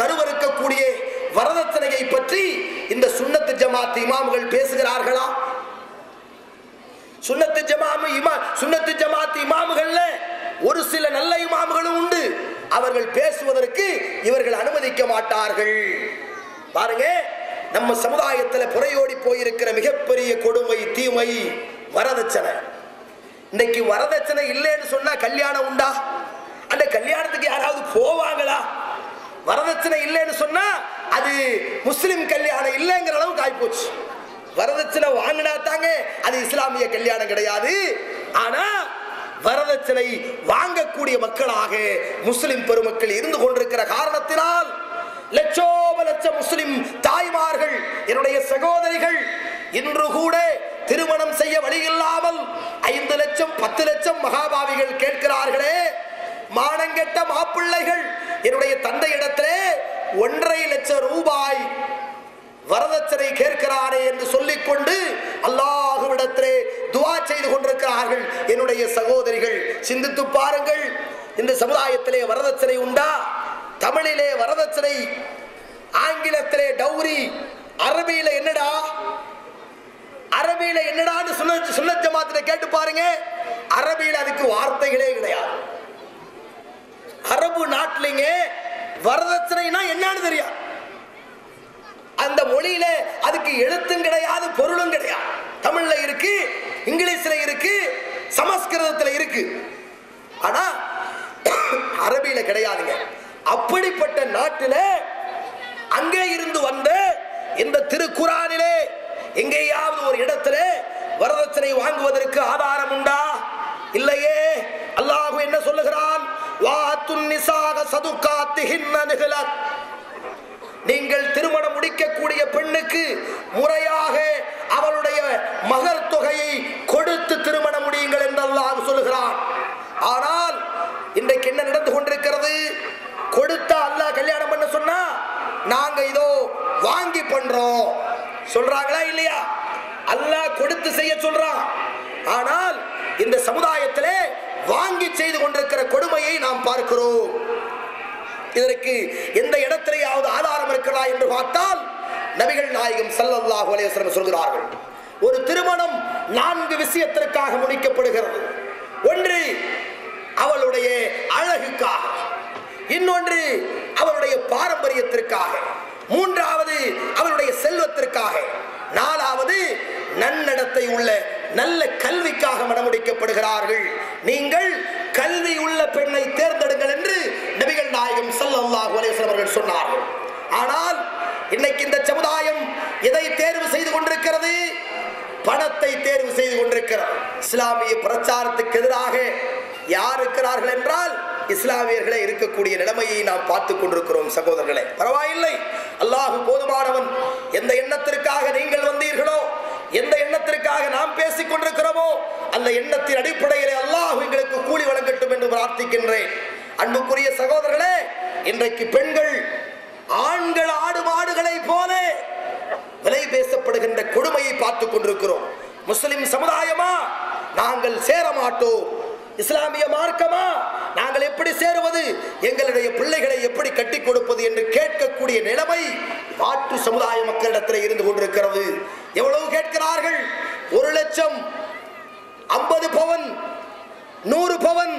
கருவறுக்கக்கூடிய வரதட்சணையை பற்றி இந்த சுன்னத்து ஜமாத் இமாம்கள் பேசுகிறார்களா? சுண்ணத்து ஜமாமு இமா சுண்ணத்து ஜமாத் இமாம்கள்ல ஒரு சில நல்ல இமாம்களும் உண்டு. அவர்கள் பேசுவதற்கு இவர்கள் அனுமதிக்க மாட்டார்கள். பாருங்க நம்ம சமுதாயத்துல புறையோடி போயிருக்கிற மிகப்பெரிய கொடுமை தீமை வரதட்சணை. இன்னைக்கு வரதட்சணை இல்லைன்னு சொன்னா கல்யாணம் உண்டா? அந்த கல்யாணத்துக்கு யாராவது போவாங்களா? வரதட்சணை இல்லைன்னு சொன்னா அது முஸ்லிம் கல்யாணம் இல்லைங்கிற அளவுக்கு ஆயிப்போச்சு. வரதட்சணை வாங்கினா தாங்க அது இஸ்லாமிய கல்யாணம் கிடையாது. ஆனா வரதட்சணை வாங்கக்கூடிய மக்களாக முஸ்லிம் பெருமக்கள் இருந்து கொண்டிருக்கிற காரணத்தினால் லட்சோப லட்சம் முஸ்லிம் தாய்மார்கள் என்னுடைய சகோதரிகள் இன்று கூட திருமணம் செய்ய வழி இல்லாமல் ஐந்து லட்சம் பத்து லட்சம் மகாபாவிகள் கேட்கிறார்களே மானங்கெட்ட மாப்பிள்ளைகள் என்னுடைய தந்தையிடத்திலே ஒன்றரை லட்சம் ரூபாய் வரதட்சணை கேட்கிறாரே என்று சொல்லிக்கொண்டு அல்லாஹுவிடத்திலே துவா செய்து கொண்டிருக்கிறார்கள். என்னுடைய சகோதரிகள் சிந்தித்து பாருங்கள். இந்த சமுதாயத்திலே வரதட்சணை உண்டா? தமிழிலே வரதட்சணை ஆங்கிலத்திலே டௌரி அரபியில என்னடா? அரபியில என்னடான்னு சொல்ல சொல்ல ஜமாத்துல கேட்டு பாருங்க. அரபியில அதுக்கு வார்த்தைகளே கிடையாது. அரபு நாட்டிலிங்க வரதட்சணைனா என்னன்னு தெரியாது அந்த மொழியில அதுக்கு எழுத்தும் கிடையாது பொருளும் கிடையாது. தமிழ்ல இருக்கு இங்கிலீஷ்ல இருக்கு சமஸ்கிருதத்துல இருக்கு. ஆனா அரபியில கிடையாதுங்க. அப்படிப்பட்ட நாட்டில அங்கே இருந்து வந்த இந்த திருக்குறானிலே எங்கேயாவது ஒரு இடத்துல வரதட்சணை வாங்குவதற்கு ஆதாரம் உண்டா? இல்லையே. அல்லாஹ் என்ன சொல்லுகிறான்? நிசாக நீங்கள் திருமணம் முடிக்கக்கூடிய பெண்ணுக்கு முறையாக அவளுடைய மகர் தொகையை கொடுத்து திருமணம் முடியுங்கள் என்று அல்லாஹ் சொல்லுகிறான். ஆனால் இன்றைக்கு என்ன நடந்து கொண்டிருக்கிறது? கொடுத்தா அல்லாஹ் கல்யாணம் பண்ண சொன்னா நாங்க இதோ வாங்கி பண்றோம். சொல்றாங்களா இல்லையா? அல்லாஹ் கொடுத்து செய்ய சொல்றான். ஆனால் இந்த சமுதாயத்திலே வாங்கி செய்து கொண்டிருக்கிற கொடுமையை நாம் பார்க்கிறோம். இதற்கு எந்த இடத்திலேயாவது ஆதாரம் இருக்கிறதா என்று பார்த்தால் நபிகள் நாயகம் ஸல்லல்லாஹு அலைஹி சொல்கிறார்கள் ஒரு திருமணம் நான்கு விஷயத்திற்காக முடிக்கப்படுகிறது. ஒன்று அவளுடைய அழகுக்காக. இன்னொன்று அவளுடைய பாரம்பரியத்திற்காக. மூன்றாவது அவளுடைய செல்வத்திற்காக. நாலாவது நன்னடத்தை உள்ள நல்ல கல்விக்காக மனமுடிக்கப்படுகிறார்கள். நீங்கள் கல்வி உள்ள பெண்ணை தேர்ந்தெடுங்கள் என்று நபிகள் நாயகம் ஸல்லல்லாஹு அலைஹி அவர்கள் சொன்னார்கள். ஆனால் இன்னைக்கு இந்த சமுதாயம் எதை தேர்வு செய்து கொண்டிருக்கிறது? பணத்தை தேர்வு செய்து கொண்டிருக்கிறது. இஸ்லாமிய பிரச்சாரத்துக்கு எதிராக யார் இருக்கிறார்கள் என்றால் இஸ்லாமியர்களே இருக்கக்கூடிய நிலைமையை நாம் பார்த்து கொண்டிருக்கிறோம் சகோதரர்களே. பரவாயில்லை. அல்லாஹ் போதுமானவன் எந்த எண்ணத்திற்காக நீங்கள் வந்தீர்களோ எந்த எண்ணத்திற்காக நாம் பேசிக் கொண்டிருக்கிறோமோ அந்த எண்ணத்தின் அடிப்படையிலே அல்லாஹ் எங்களுக்கு கூலி வழங்கட்டும் என்று பிரார்த்திக்கின்றேன். அன்புக்குரிய சகோதரர்களே இன்றைக்கு பெண்கள் ஆண்கள் ஆடு மாடுகளை போல விலை பேசப்படுகின்ற கொடுமையை பார்த்துக் கொண்டிருக்கிறோம். முஸ்லிம் சமுதாயமா? நாங்கள் சேர மாட்டோம் இஸ்லாமிய மார்க்கமா? நாங்கள் எப்படி சேருவது? எங்களுடைய பிள்ளைகளை எப்படி கட்டி கொடுப்பது என்று கேட்கக்கூடிய நிலைமை மாற்று சமுதாய மக்களிடத்தில் இருந்து கொண்டிருக்கிறது. எவ்வளவு கேட்கிறார்கள்? ஒரு லட்சம் ஐம்பது பவன் நூறு பவன்.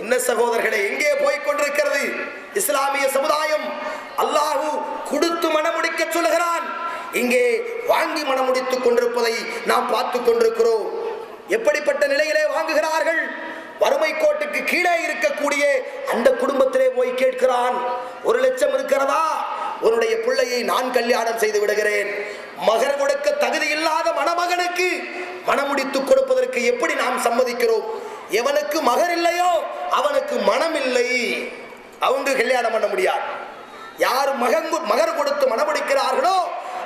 என்ன சகோதரர்களை எங்கே போய் கொண்டிருக்கிறது? இஸ்லாமிய சமுதாயம் அல்லாஹு கொடுத்து மனமுடிக்க சொல்லுகிறான். இங்கே வாங்கி மனமுடித்துக் கொண்டிருப்பதை நாம் பார்த்து கொண்டிருக்கிறோம். எப்படிப்பட்ட நிலையிலே வாங்குகிறார்கள்? வறுமை கோட்டுக்கு கீழே இருக்கக்கூடிய அந்த குடும்பத்திலே போய் கேட்கிறான் ஒரு லட்சம் இருக்கிறதா? உன்னுடைய பிள்ளையை நான் கல்யாணம் செய்து விடுகிறேன். மகர் கொடுக்க தகுதி இல்லாத மணமகனுக்கு மணமுடித்துக் கொடுப்பதற்கு எப்படி நாம் சம்மதிக்கிறோம்? எவனுக்கு மகர் இல்லையோ அவனுக்கு மனம் இல்லை. அவங்க கல்யாணம் பண்ண முடியாது. யார் மகன் மகர் கொடுத்து மணமுடிக்கிறார்களோ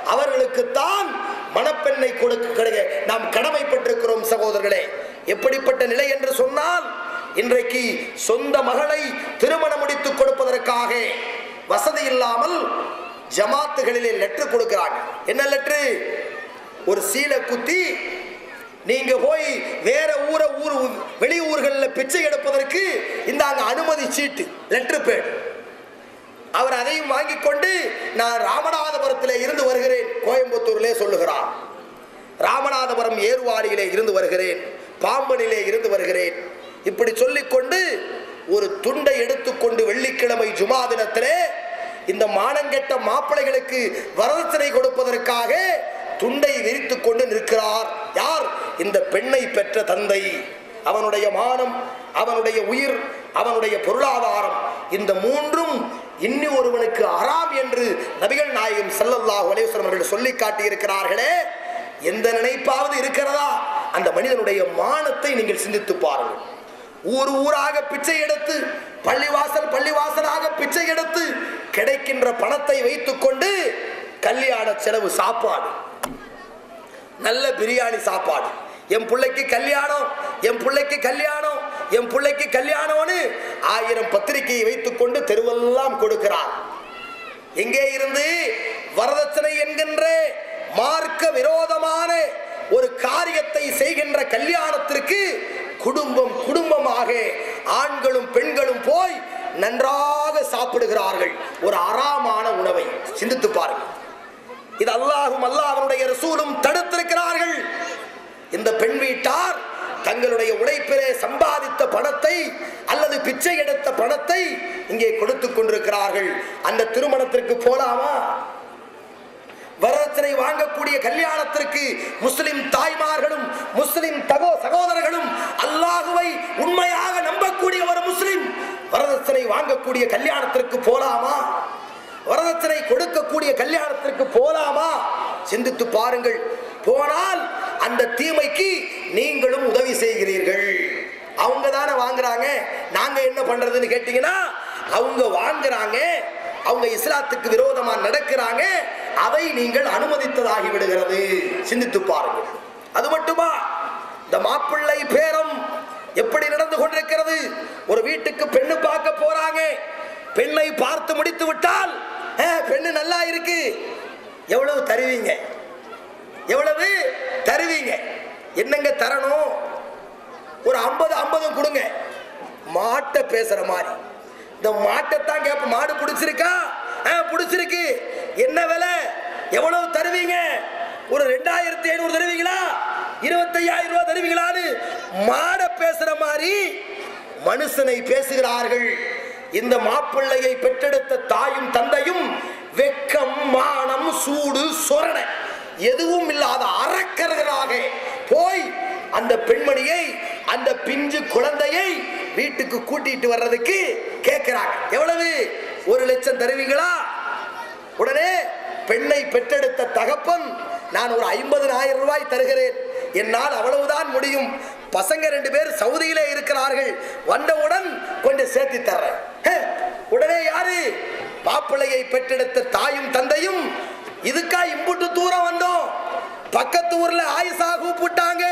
அவர்களுக்குத்தான் மணப்பெண்ணை கொடுக்க கிடைக்க நாம் கடமைப்பட்டிருக்கிறோம் சகோதரர்களே. எப்படிப்பட்ட நிலை என்று சொன்னால் இன்றைக்கு சொந்த மகளை திருமணம் முடித்துக் கொடுப்பதற்காக வசதி இல்லாமல் ஜமாத்துகளிலே லெட்டர் கொடுக்கிறாங்க என்ன லெட்ரு ஒரு சீலை குத்தி நீங்க போய் வேற ஊரை ஊர் வெளியூர்களில் பிச்சை எடுப்பதற்கு இந்த அனுமதி சீட்டு லெட்டர் பேட் அவர் அதையும் வாங்கி கொண்டு நான் ராமநாதபுரத்திலே இருந்து வருகிறேன். கோயம்புத்தூரிலே சொல்லுகிறார். ராமநாதபுரம் ஏர்வாடியிலே இருந்து வருகிறேன். பாம்பனிலே இருந்து வருகிறேன். இப்படி சொல்லிக்கொண்டு ஒரு துண்டை எடுத்துக்கொண்டு வெள்ளிக்கிழமை ஜுமா தினத்திலே இந்த மானங்கெட்ட மாப்பிள்ளைகளுக்கு வரதட்சணை கொடுப்பதற்காக துண்டை விரித்து கொண்டு நிற்கிறார். யார்? இந்த பெண்ணை பெற்ற தந்தை. அவனுடைய மானம் அவனுடைய உயிர் அவனுடைய பொருளாதாரம். இந்த மூன்றும் இன்னி ஒருவனுக்கு அறாம் என்று நபிகள் நாயகம் செல்லல்லா அலைஹி அவர்கள் சொல்லி காட்டியிருக்கிறார்களே எந்த நினைப்பாவது இருக்கிறதா? அந்த மனிதனுடைய மானத்தை நீங்கள் சிந்தித்து பாருங்கள். ஊர் ஊராக பிச்சை எடுத்து பள்ளிவாசல் பள்ளிவாசலாக பிச்சை எடுத்து கிடைக்கின்ற பணத்தை வைத்துக்கொண்டு கல்யாண செலவு சாப்பாடு. நல்ல பிரியாணி சாப்பாடு. என் பிள்ளைக்கு கல்யாணம் என் பிள்ளைக்கு கல்யாணம் என் பிள்ளைக்கு கல்யாணம்னு ஆயிரம் பத்திரிகையை வைத்துக்கொண்டு தெருவெல்லாம் கொடுக்கிறார். எங்கே இருந்து? வரதட்சணை என்கின்ற மார்க்க விரோதமான ஒரு காரியத்தை செய்கின்ற கல்யாணத்திற்கு குடும்பம் குடும்பமாக ஆண்களும் பெண்களும் போய் நன்றாக சாப்பிடுகிறார்கள். ஒரு அறாமான உணவை சிந்தித்து பாருங்கள். இது அல்லாஹும் அல்லாஹனுடைய ரசூலும் தடுத்திருக்கிறார்கள். இந்த பெண் வீட்டார் தங்களுடைய உழைப்பிலே சம்பாதித்த பணத்தை அல்லது பிச்சை எடுத்த பணத்தை இங்கே கொடுத்து கொண்டிருக்கிறார்கள். அந்த திருமணத்திற்கு போலாமா? வரதட்சணை வாங்கக்கூடிய கல்யாணத்திற்கு முஸ்லிம் தாய்மார்களும் முஸ்லிம் தகோ சகோதரர்களும் அல்லாஹுவை உண்மையாக நம்பக்கூடிய ஒரு முஸ்லிம் வரதட்சணை வாங்கக்கூடிய கல்யாணத்திற்கு போலாமா? வரதட்சணை கொடுக்கக்கூடிய கல்யாணத்திற்கு போலாமா? சிந்தித்து பாருங்கள். போனால் அந்த தீமைக்கு நீங்களும் உதவி செய்கிறீர்கள். அவங்க தானே வாங்குறாங்க. நாங்க என்ன பண்றதுன்னு கேட்டீங்கன்னா அவங்க வாங்குறாங்க அவங்க இஸ்லாத்துக்கு விரோதமா நடக்கிறாங்க அதை நீங்கள் அனுமதித்ததாகி விடுகிறது. சிந்தித்து பாருங்கள். அது மட்டுமா? இந்த மாப்பிள்ளை பேரம் எப்படி நடந்து கொண்டிருக்கிறது? ஒரு வீட்டுக்கு பெண்ணு பார்க்க போறாங்க. பெண்ணை பார்த்து முடித்து விட்டால் பெண்ணு நல்லா இருக்கு. எவ்வளவு தருவீங்க? எவ்வளவு? தருவீங்க. என்னங்க தரணும்? ஒரு ஐம்பது ஐம்பதும் கொடுங்க. மாட்டை பேசுற மாதிரி. இந்த மாட்டைத்தான் கேட்ப மாடு பிடிச்சிருக்கா? ஆ பிடிச்சிருக்கு. என்ன விலை? எவ்வளவு தருவீங்க? ஒரு ரெண்டாயிரத்தி ஐநூறு தருவீங்களா? இருபத்தையாயிரம் ரூபாய் தருவீங்களான்னு மாடை பேசுற மாதிரி மனுஷனை பேசுகிறார்கள். இந்த மாப்பிள்ளையை பெற்றெடுத்த தாயும் தந்தையும் வெக்கம் மானம் சூடு சொரணை. எதுவும் இல்லாத அறக்கர்களாக போய் அந்த பெண்மணியை அந்த பிஞ்சு குழந்தையை வீட்டுக்கு கூட்டிட்டு வர்றதுக்கு கேட்கிறாங்க. எவ்வளவு? ஒரு லட்சம் தருவீங்களா? உடனே பெண்ணை பெற்றெடுத்த தகப்பன் நான் ஒரு ஐம்பதனாயிரம் ரூபாய் தருகிறேன். என்னால் அவ்வளவுதான் முடியும். பசங்க ரெண்டு பேர் சவுதியிலே இருக்கிறார்கள். வந்தவுடன் கொஞ்சம் சேர்த்து தர்றேன். உடனே யாரு? மாப்பிள்ளையை பெற்றெடுத்த தாயும் தந்தையும் இதுக்கா இம்புட்டு தூரம் வந்தோம். பக்கத்து ஊர்ல ஆயிஷா கூப்பிட்டாங்க.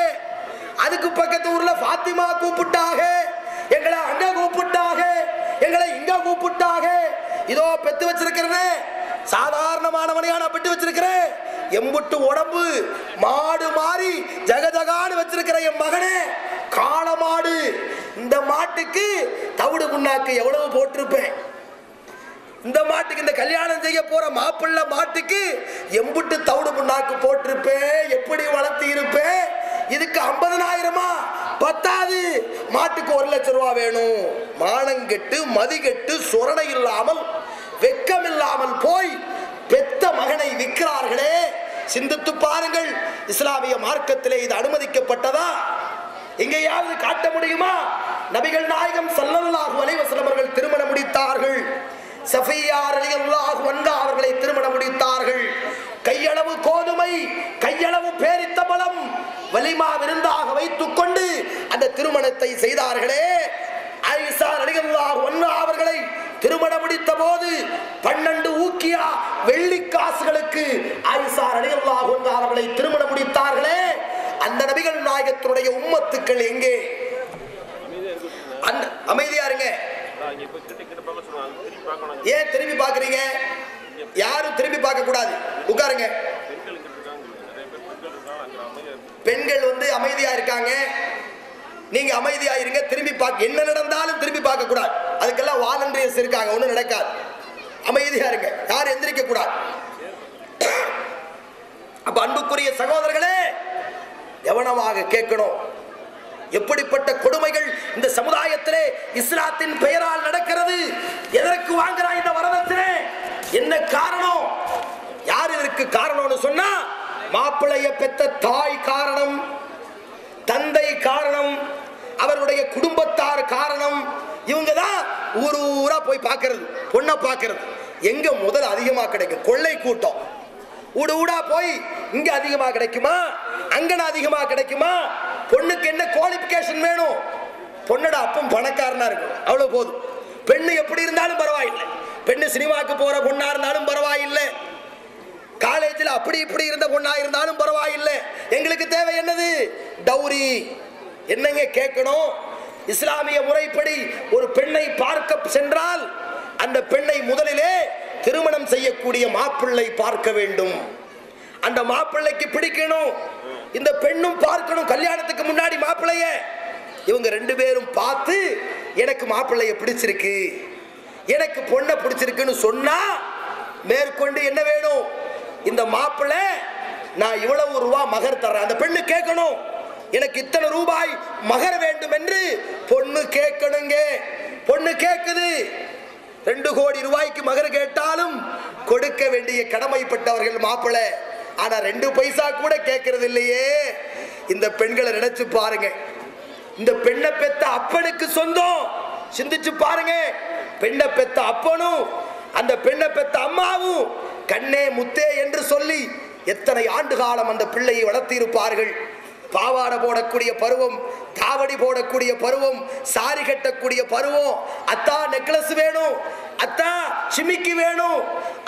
அதுக்கு பக்கத்து ஊர்ல ஃபாத்திமா கூப்பிட்டாங்க. எங்களை அங்க கூப்பிட்டாங்க. எங்களை இங்க கூப்பிட்டாங்க. இதோ பெத்து வச்சிருக்கிறேன் சாதாரணமானவனையா நான் பெட்டு வச்சிருக்கிறேன். எம்புட்டு உடம்பு மாடு மாறி ஜகஜகான்னு வச்சிருக்கிற என் மகனே காள மாடு. இந்த மாட்டுக்கு தவிடு புண்ணாக்கு எவ்வளவு போட்டிருப்பேன். இந்த மாட்டுக்கு இந்த கல்யாணம் செய்ய போற மாப்பிள்ள மாட்டுக்கு எம்புட்டு தவிடு புண்ணாக்கு போட்டிருப்பேன் எப்படி வளர்த்தி இருப்பேன் இதுக்கு ஐம்பதனாயிரமா? பத்தாது. மாட்டுக்கு ஒரு லட்சம் ரூபா வேணும். மானங்கெட்டு மதிகெட்டு சொரணை இல்லாமல் வெக்கம் இல்லாமல் போய் பெத்த மகனை விற்கிறார்களே. சிந்தித்து பாருங்கள் இஸ்லாமிய மார்க்கத்திலே இது அனுமதிக்கப்பட்டதா? எங்கேயாவது காட்ட முடியுமா? நபிகள் நாயகம் சல்லல்லாஹு அலைஹி அவர்கள் திருமணம் முடித்தார்கள். சஃபியா ரலியல்லாஹு அன்ஹா அவர்களை திருமணம் முடித்தார்கள். கையளவு கோதுமை கையளவு பேரித்த பலம் வலிமா விருந்தாக வைத்துக் கொண்டு அந்த திருமணத்தை செய்தார்களே. ஐசா ரலியல்லாஹு அன்ஹா அவர்களை திருமணம் முடித்த போது பன்னெண்டு ஊக்கியா வெள்ளி காசுகளுக்கு ஐசா ரலியல்லாஹு அன்ஹா அவர்களை திருமணம் முடித்தார்களே. அந்த நபிகள் நாயகத்தினுடைய உம்மத்துக்கள் எங்கே? அமைதியா இருங்க. ஏன் திரும்பி பாக்குறீங்க யாரும் திரும்பி பார்க்க கூடாது உட்காருங்க. பெண்கள் வந்து அமைதியா இருக்காங்க. நீங்க அமைதியா இருங்க. திரும்பி பார்க்க என்ன நடந்தாலும் திரும்பி பார்க்க கூடாது அதுக்கெல்லாம் வாலண்டியர்ஸ் இருக்காங்க. ஒண்ணும் நடக்காது. அமை யாரும் எந்திரிக்க கூடாது அப்ப அன்புக்குரிய சகோதரர்களே எவனமாக கேட்கணும். எப்படிப்பட்ட கொடுமைகள் இந்த சமுதாயத்திலே இஸ்லாத்தின் பெயரால் நடக்கிறது? எதற்கு வாங்குறான் இந்த வரதத்திலே என்ன காரணம்? யார் இதற்கு காரணம்னு சொன்னா மாப்பிளைய பெத்த தாய் காரணம் தந்தை காரணம் அவருடைய குடும்பத்தார் காரணம் இவங்க தான் ஊர் ஊரா போய் பார்க்கறது பொண்ணை பார்க்கறது. எங்க முதல் அதிகமாக கிடைக்கும்? கொள்ளை கூட்டம். ஊடு ஊடா போய் இங்க அதிகமாக கிடைக்குமா? அங்கன அதிகமாக கிடைக்குமா? பொண்ணுக்கு என்ன குவாலிபிகேஷன் வேணும்? பொண்ணோட அப்பம் பணக்காரனா இருக்கும் அவ்வளவு போதும். பெண்ணு எப்படி இருந்தாலும் பரவாயில்லை. பெண்ணு சினிமாக்கு போற பொண்ணா இருந்தாலும் பரவாயில்லை. காலேஜில் அப்படி இப்படி இருந்த பொண்ணா இருந்தாலும் பரவாயில்லை. எங்களுக்கு தேவை என்னது? டௌரி. என்னங்க கேட்கணும்? இஸ்லாமிய முறைப்படி ஒரு பெண்ணை பார்க்க சென்றால் அந்த பெண்ணை முதலிலே திருமணம் செய்யக்கூடிய மாப்பிள்ளை பார்க்க வேண்டும். அந்த மாப்பிள்ளைக்கு பிடிக்கணும். இந்த பெண்ணும் பார்க்கணும் கல்யாணத்துக்கு முன்னாடி மாப்பிள்ளைய. இவங்க ரெண்டு பேரும் பார்த்து எனக்கு மாப்பிள்ளைய பிடிச்சிருக்கு. எனக்கு பொண்ணை பிடிச்சிருக்குன்னு சொன்னா மேற்கொண்டு என்ன வேணும்? இந்த மாப்பிள்ளை நான் இவ்வளவு ரூபா மகர் தர்றேன். அந்த பெண்ணு கேட்கணும் எனக்கு இத்தனை ரூபாய் மகர வேண்டும் என்று பொண்ணு கேட்கணுங்க. பொண்ணு கேட்குது ரெண்டு கோடி ரூபாய்க்கு மகர் கேட்டாலும் கொடுக்க வேண்டிய கடமைப்பட்டவர்கள் மாப்பிள்ளை. ஆனா ரெண்டு பைசா கூட கேட்கறது இல்லையே. இந்த பெண்களை நினைச்சு பாருங்க. இந்த பெண்ணை பெத்த அப்பனுக்கு சொந்தம். சிந்திச்சு பாருங்க. பெண்ணை பெத்த அப்பனும் அந்த பெண்ணை பெத்த அம்மாவும் கண்ணே முத்தே என்று சொல்லி எத்தனை ஆண்டு காலம் அந்த பிள்ளையை வளர்த்திருப்பார்கள் பாவாடை போடக்கூடிய பருவம் தாவடி போடக்கூடிய பருவம் சாரி கட்டக்கூடிய பருவம் அத்தா நெக்லஸ் வேணும். சிமிக்கி வேணும்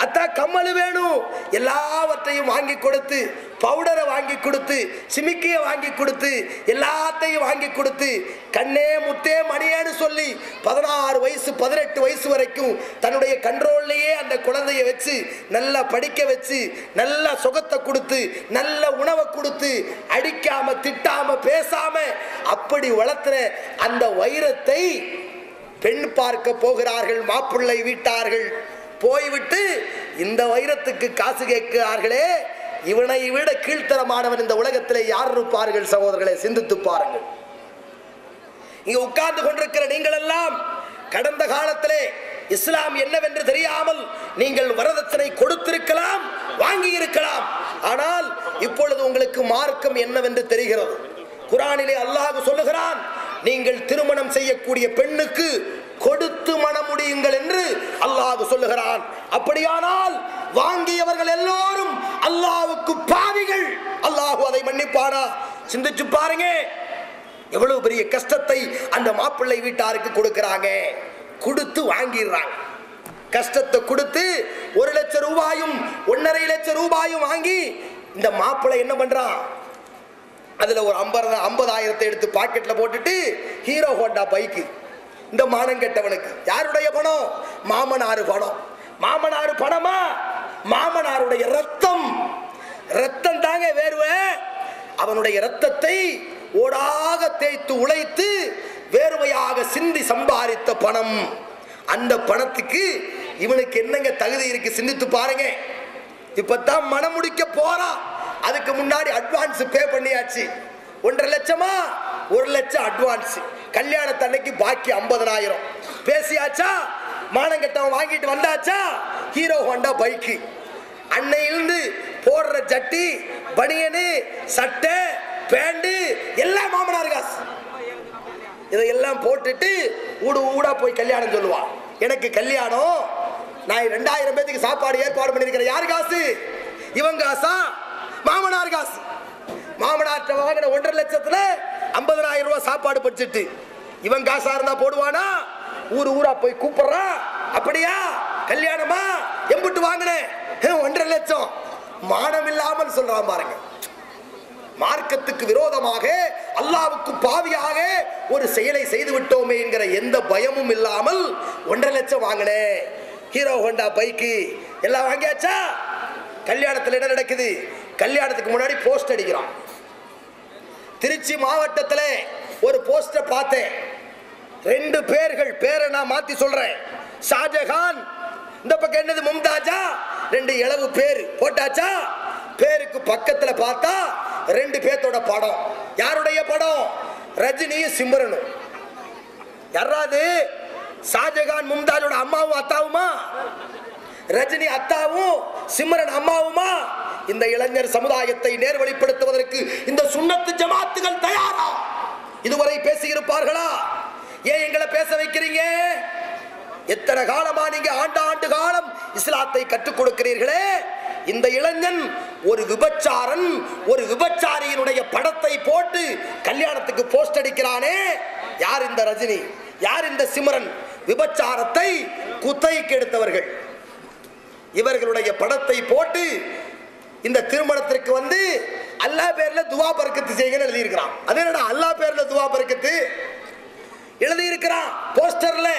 அத்தா கம்மல் வேணும். எல்லாவற்றையும் வாங்கி கொடுத்து பவுடரை வாங்கி கொடுத்து சிமிக்கியை வாங்கி கொடுத்து எல்லாத்தையும் வாங்கி கொடுத்து கண்ணே முத்தே மணியேன்னு சொல்லி பதினாறு வயசு பதினெட்டு வயசு வரைக்கும் தன்னுடைய கண்ட்ரோல்லையே அந்த குழந்தைய வச்சு நல்லா படிக்க வச்சு நல்ல சுகத்தை கொடுத்து நல்ல உணவை கொடுத்து அடிக்காம திட்டாம பேசாம அப்படி வளர்த்துற அந்த வைரத்தை பெண் பார்க்க போகிறார்கள் மாப்பிள்ளை வீட்டார்கள். போய்விட்டு இந்த வைரத்துக்கு காசு கேட்கிறார்களே இவனை விட கீழ்த்தரமானவன் இந்த உலகத்திலே யார் இருப்பார்கள் சகோதரர்களை? சிந்தித்து பாருங்கள். இங்க உட்கார்ந்து கொண்டிருக்கிற நீங்கள் எல்லாம் கடந்த காலத்திலே இஸ்லாம் என்னவென்று தெரியாமல் நீங்கள் வரதட்சணை கொடுத்திருக்கலாம் வாங்கி இருக்கலாம் ஆனால் இப்பொழுது உங்களுக்கு மார்க்கம் என்னவென்று தெரிகிறது. குரானிலே அல்லாஹ் சொல்லுகிறான் நீங்கள் திருமணம் செய்யக்கூடிய பெண்ணுக்கு கொடுத்து மணமுடியுங்கள் என்று அல்லாஹ் சொல்லுகிறான். அப்படியானால் வாங்கியவர்கள் எல்லோரும் அல்லாவுக்கு பாவிகள். அல்லாஹ் அதை மன்னிப்பானா? சிந்திச்சு பாருங்க. எவ்வளவு பெரிய கஷ்டத்தை அந்த மாப்பிள்ளை வீட்டாருக்கு கொடுக்கிறாங்க. கொடுத்து வாங்கிடுறாங்க. கஷ்டத்தை கொடுத்து ஒரு லட்சம் ரூபாயும் ஒன்னரை லட்சம் ரூபாயும் வாங்கி இந்த மாப்பிள்ளை என்ன பண்றான்? அதில் ஒரு ஐம்பது ஐம்பதாயிரத்தை எடுத்து பாக்கெட்டில் போட்டுட்டு ஹீரோ ஹோண்டா பைக்கு இந்த மானம் கெட்டவனுக்கு. யாருடைய பணம்? மாமனாறு பணம். மாமனாறு பணமா? மாமனாருடைய ரத்தம். ரத்தம் தாங்க வேர்வை. அவனுடைய ரத்தத்தை ஓடாக தேய்த்து உழைத்து வேர்வையாக சிந்தி சம்பாதித்த பணம். அந்த பணத்துக்கு இவனுக்கு என்னங்க தகுதி இருக்கு? சிந்தித்து பாருங்க. இப்பதான் மனம் முடிக்க போறான் அதுக்கு முன்னாடி அட்வான்ஸ் பே பண்ணியாச்சு. ஒன்றரை லட்சமா? ஒரு லட்சம் அட்வான்ஸ் கல்யாணத்தன்னைக்கு பாக்கி ஐம்பதனாயிரம். பேசியாச்சா? மானங்கட்டவன் வாங்கிட்டு வந்தாச்சா? Hero Honda bike. அன்னையிலிருந்து போடுற ஜட்டி பனியனு சட்டை பேண்டு எல்லாம் மாமனார் காசு. இதையெல்லாம் போட்டுட்டு ஊடு ஊடா போய் கல்யாணம் சொல்லுவான் எனக்கு கல்யாணம் நான் ரெண்டாயிரம் பேத்துக்கு சாப்பாடு ஏற்பாடு பண்ணியிருக்கிறேன். யார் காசு? இவன் காசா? மாமனார் காசு. மாமனார்ட்ட வாங்கின ஒன்றரை லட்சத்துல ஐம்பதனாயிரம் ரூபாய் சாப்பாடு படிச்சுட்டு. இவன் காசா இருந்தா போடுவானா? ஊர் ஊரா போய் கூப்பிடுறான் அப்படியா? கல்யாணமா? எம்புட்டு வாங்கினேன். ஒன்றரை லட்சம். மானம் இல்லாமல் சொல்றான் பாருங்க. மார்க்கத்துக்கு விரோதமாக அல்லாவுக்கு பாவியாக ஒரு செயலை செய்து விட்டோமே என்கிற எந்த பயமும் இல்லாமல் ஒன்றரை லட்சம் வாங்கினேன். Hero Honda bike. எல்லாம் வாங்கியாச்சா? கல்யாணத்தில் என்ன நடக்குது? கல்யாணத்துக்கு முன்னாடி போஸ்ட் அடிக்கிறான் திருச்சி மாவட்டத்தில் ஒரு போஸ்டர் பார்த்தேன். ரெண்டு பேர்கள் பேரை நான் மாத்தி சொல்றேன். ஷாஜகான் இந்த பக்கம் என்னது மும்தாஜா? ரெண்டு இளவு பேர். போட்டாச்சா? பேருக்கு பக்கத்துல பார்த்தா ரெண்டு பேர்த்தோட படம். யாருடைய படம்? ரஜினியும் சிம்ரனும். யாராவது ஷாஜகான் மும்தாஜோட அம்மாவும் அத்தாவுமா? ரஜினி அத்தாவும் சிம்ரன் அம்மாவுமா? இந்த இளைஞர் சமுதாயத்தை நேர்வழிப்படுத்துவதற்கு இந்த சுண்ணத்து ஜமாத்துகள் தயாரா? இதுவரை பேசியிருப்பார்களா? ஏன் எங்களை பேச வைக்கிறீங்க? எத்தனை காலமா நீங்க ஆண்டு ஆண்டு காலம் இஸ்லாத்தை கற்றுக் கொடுக்கிறீர்களே? இந்த இளைஞன் ஒரு விபச்சாரன் ஒரு விபச்சாரியினுடைய படத்தை போட்டு கல்யாணத்துக்கு போஸ்ட் அடிக்கிறானே. யார் இந்த ரஜினி? யார் இந்த சிமரன்? விபச்சாரத்தை குத்தைக்கு எடுத்தவர்கள். இவர்களுடைய படத்தை போட்டு இந்த திருமணத்திற்கு வந்து அல்லாஹ் பேர்ல துவா பறக்கத்து செய்யுங்கன்னு எழுதியிருக்கிறான். அது என்னடா? அல்லாஹ் பேர்ல துவா பறக்கத்து எழுதியிருக்கிறான். போஸ்டர்ல.